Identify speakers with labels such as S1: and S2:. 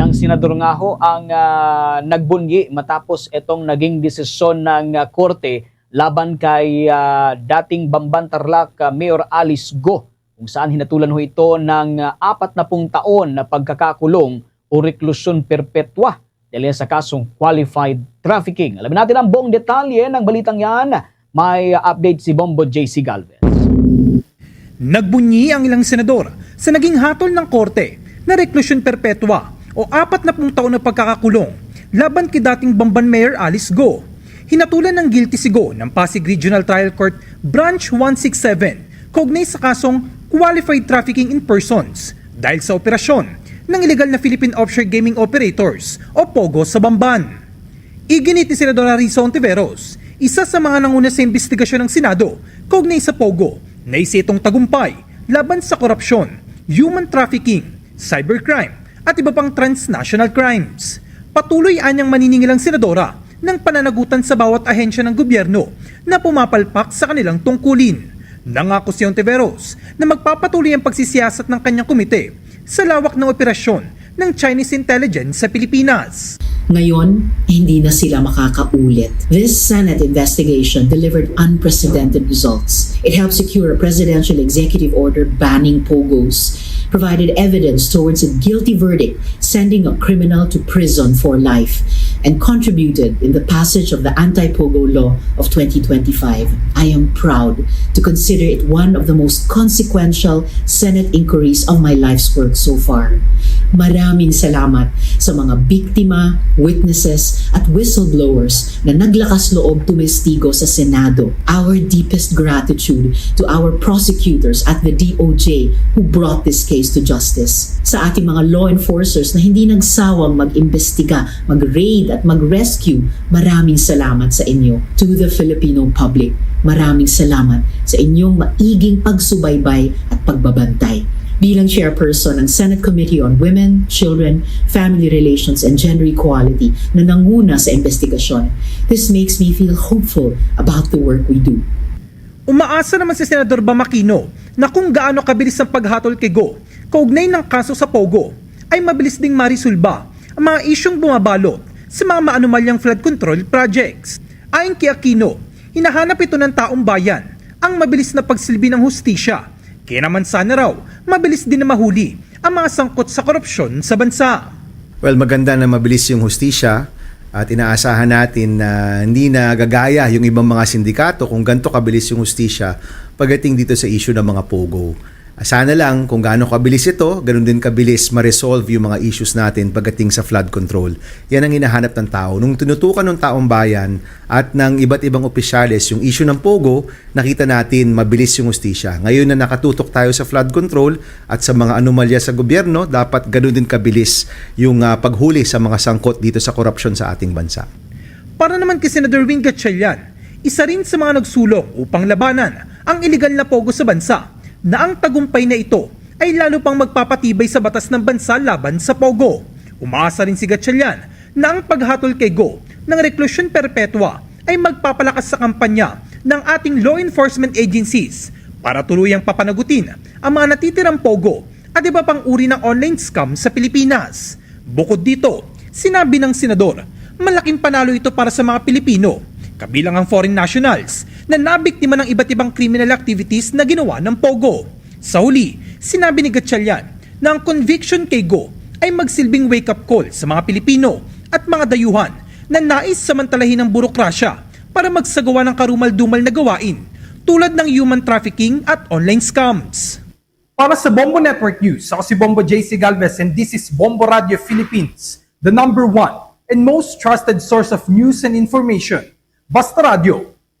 S1: Ilang senador nga ho ang ah, nagbunyi matapos itong naging desisyon ng ah, korte laban kay ah, dating Bamban Tarlac ah, Mayor Alice Go kung saan hinatulan ho ito ng ah, apat na pung taon na pagkakakulong o reklusyon perpetua dahil sa kasong qualified trafficking. Alamin natin ang buong detalye ng balitang yan. May update si Bombo JC Galvez.
S2: Nagbunyi ang ilang senador sa naging hatol ng korte na reklusyon perpetua o apat na pung taon na pagkakakulong laban kay dating Bamban Mayor Alice Go. Hinatulan ng guilty si Go ng Pasig Regional Trial Court Branch 167 kaugnay sa kasong Qualified Trafficking in Persons dahil sa operasyon ng illegal na Philippine Offshore Gaming Operators o POGO sa Bamban. Iginit ni Senadora Risa Ontiveros, isa sa mga nanguna sa investigasyon ng Senado kaugnay sa POGO na isa itong tagumpay laban sa korupsyon, human trafficking, cybercrime at iba pang transnational crimes. Patuloy anyang maniningil ang Senadora ng pananagutan sa bawat ahensya ng gobyerno na pumapalpak sa kanilang tungkulin. Nangako si Ontiveros na magpapatuloy ang pagsisiyasat ng kanyang komite sa lawak ng operasyon ng Chinese intelligence sa Pilipinas.
S3: Ngayon, hindi na sila makakaulit. This Senate investigation delivered unprecedented results. It helped secure a presidential executive order banning pogos, provided evidence towards a guilty verdict sending a criminal to prison for life, and contributed in the passage of the anti-pogo law of 2025. I am proud to consider it one of the most consequential Senate inquiries of my life's work so far. Maraming salamat sa mga biktima, witnesses at whistleblowers na naglakas loob tumestigo sa Senado. Our deepest gratitude to our prosecutors at the DOJ who brought this case to justice. Sa ating mga law enforcers na hindi nagsawang mag-imbestiga, mag-raid at mag-rescue, maraming salamat sa inyo. To the Filipino public, maraming salamat sa inyong maiging pagsubaybay at pagbabantay bilang chairperson ng Senate Committee on Women, Children, Family Relations, and Gender Equality na nanguna sa investigasyon. This makes me feel hopeful about the work we do.
S2: Umaasa naman si Senador Bamakino na kung gaano kabilis ang paghatol kay Go kaugnay ng kaso sa Pogo ay mabilis ding marisulba ang mga isyong bumabalot sa mga maanumalyang flood control projects. Ayon kay Aquino, hinahanap ito ng taong bayan ang mabilis na pagsilbi ng hustisya. Kaya naman sana raw, mabilis din na mahuli ang mga sangkot sa korupsyon sa bansa.
S4: Well, maganda na mabilis yung hustisya at inaasahan natin na hindi na gagaya yung ibang mga sindikato kung ganito kabilis yung hustisya pagdating dito sa issue ng mga pogo. Sana lang kung gaano kabilis ito, ganun din kabilis ma-resolve yung mga issues natin pagdating sa flood control. Yan ang hinahanap ng tao. Nung tinutukan ng taong bayan at ng iba't ibang opisyales yung issue ng pogo, nakita natin mabilis yung hustisya. Ngayon na nakatutok tayo sa flood control at sa mga anomalya sa gobyerno, dapat ganun din kabilis yung ah, paghuli sa mga sangkot dito sa korupsyon sa ating bansa.
S2: Para naman kay Senador Wing Gatchalian, isa rin sa mga nagsulong upang labanan ang iligal na pogo sa bansa na ang tagumpay na ito ay lalo pang magpapatibay sa batas ng bansa laban sa pogo. Umaasa rin si Gatchalian na ang paghatol kay Go ng reklusyon perpetua ay magpapalakas sa kampanya ng ating law enforcement agencies para tuluyang papanagutin ang mga natitirang pogo at iba pang uri ng online scam sa Pilipinas. Bukod dito, sinabi ng senador, malaking panalo ito para sa mga Pilipino, kabilang ang foreign nationals na nabiktima ng iba't ibang criminal activities na ginawa ng Pogo. Sa huli, sinabi ni Gatchalian na ang conviction kay Go ay magsilbing wake-up call sa mga Pilipino at mga dayuhan na nais samantalahin ng burokrasya para magsagawa ng karumal-dumal na gawain tulad ng human trafficking at online scams.
S5: Para sa Bombo Network News, ako si Bombo JC Galvez and this is Bombo Radio Philippines, the number one and most trusted source of news and information. Basta Radio,